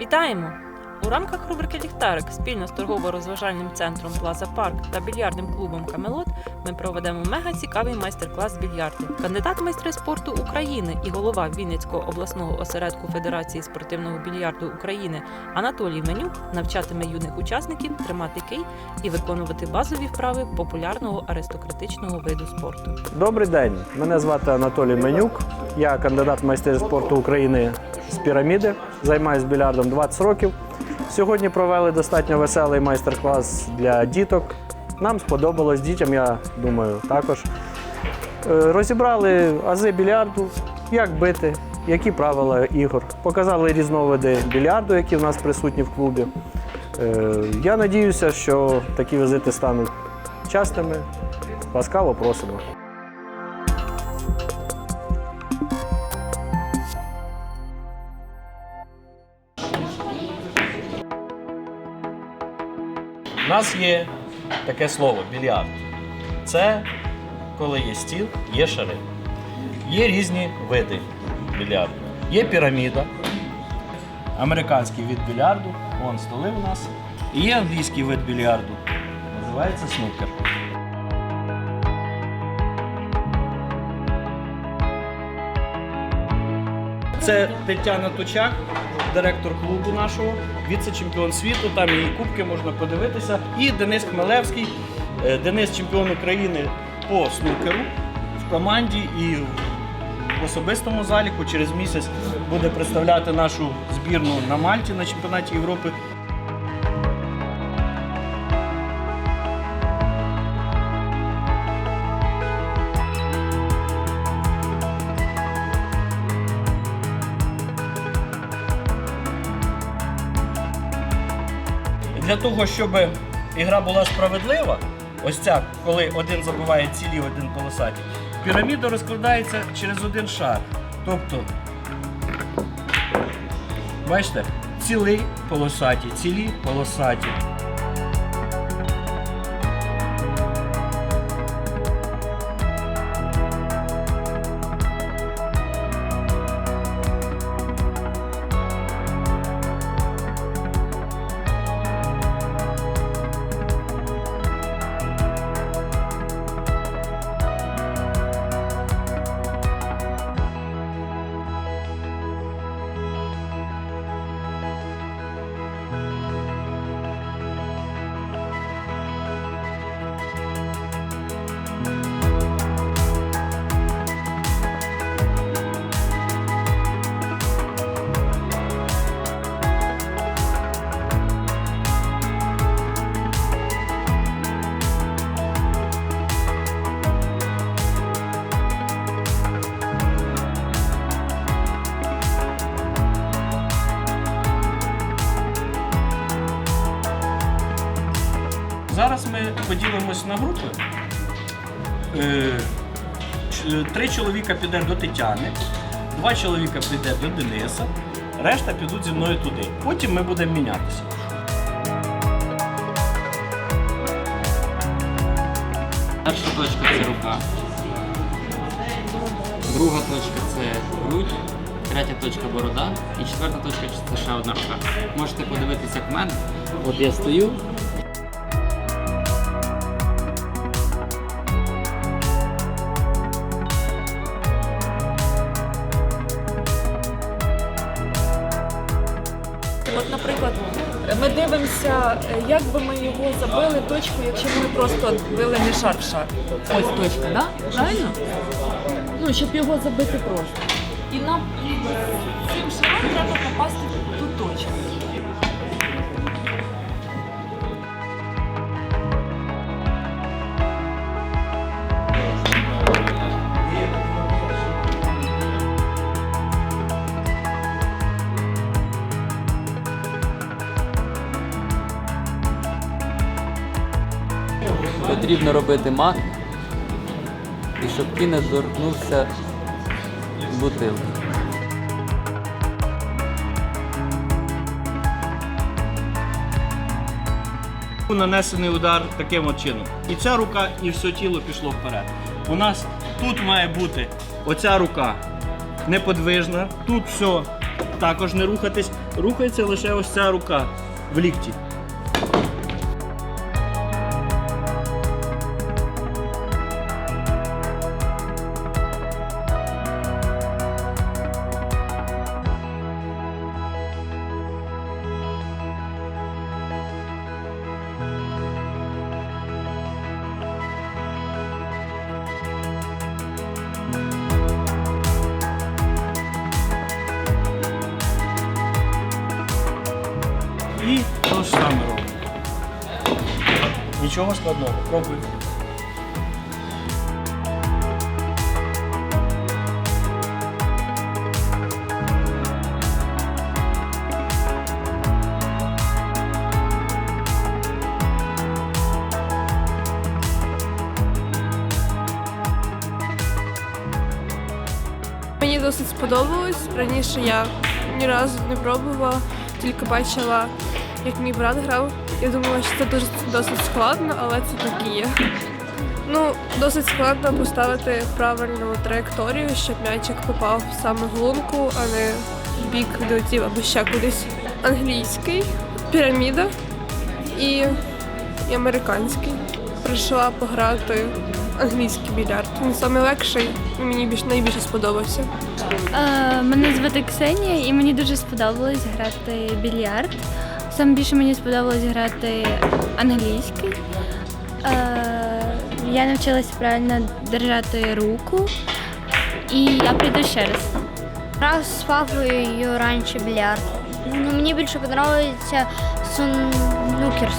Вітаємо! У рамках рубрики Ліхтарик спільно з торгово-розважальним центром Плаза Парк та більярдним клубом Камелот ми проведемо мега цікавий майстер-клас з більярду. Кандидат майстри спорту України і голова Вінницького обласного осередку Федерації спортивного більярду України Анатолій Менюк навчатиме юних учасників тримати кий і виконувати базові вправи популярного аристократичного виду спорту. Добрий день. Мене звати Анатолій Менюк. Я кандидат майстер спорту України з піраміди. Займаюся більярдом 20 років. Сьогодні провели достатньо веселий майстер-клас для діток. Нам сподобалось дітям, я думаю, також. Е, Розібрали ази більярду, як бити, які правила ігор. Показали різновиди більярду, які в нас присутні в клубі. Е, Я надіюся, що такі візити стануть частими. Ласкаво просимо. Нас є таке слово більярд. Це коли є стіл, є шари. Є різні види більярду. Є піраміда, американський вид більярду, вон столи у нас. І є англійський вид більярду. Називається снукер. Це Тетяна Точак, директор клубу нашого, віце-чемпіон світу. Там її кубки можна подивитися. І Денис Хмелевський, е, Денис чемпіон України по снукеру в команді і в особистому заліку. Через місяць буде представляти нашу збірну на Мальті на чемпіонаті Європи. Для того, щоб ігра була справедлива, ось ця, коли один забиває цілі, один полосаті, піраміда розкладається через один шар. Тобто, бачите, цілий полосаті, цілі полосаті. Зараз ми поділимось на групи. Е, Три чоловіка піде до Тетяни, два чоловіка піде до Дениса, решта підуть зі мною туди. Потім ми будемо мінятися. Перша точка це рука. Друга точка це грудь, третя точка борода і четверта точка це ще одна рука. Можете подивитися, як в мене. От я стою. Ми дивимося, як би ми його забили точку, якщо ми просто били не шар в шар. Ось точка, да? правильно? Ну, щоб його забити просто. І нам цим шаром треба попасти ту точку. Потрібно робити мах, і щоб кінець доторкнувся бутилки. Нанесений удар таким чином. І ця рука, і все тіло пішло вперед. У нас тут має бути оця рука неподвижна, тут все також не рухатись, рухається лише ось ця рука в лікті. Ж саме робимо. Нічого складного. Пробуй. Мені досить сподобалось. Раніше я ні разу не пробувала, тільки бачила, як мій брат грав. Я думала, що це дуже досить складно, але це так і є. Ну, досить складно поставити правильну траєкторію, щоб м'ячик попав саме в лунку, а не в бік відлетів або ще кудись. Англійський, піраміда і, і американський. Прийшла пограти англійський більярд. Він найлегший і мені більш найбільше сподобався. Е, Мене звати Ксенія, і мені дуже сподобалось грати більярд. Саме більше мені сподобалось грати англійський. Е, Я навчилася правильно держати руку, і я прийду ще раз. Грав з папою раніше більярд. Ну, мені більше подобається Снукерс.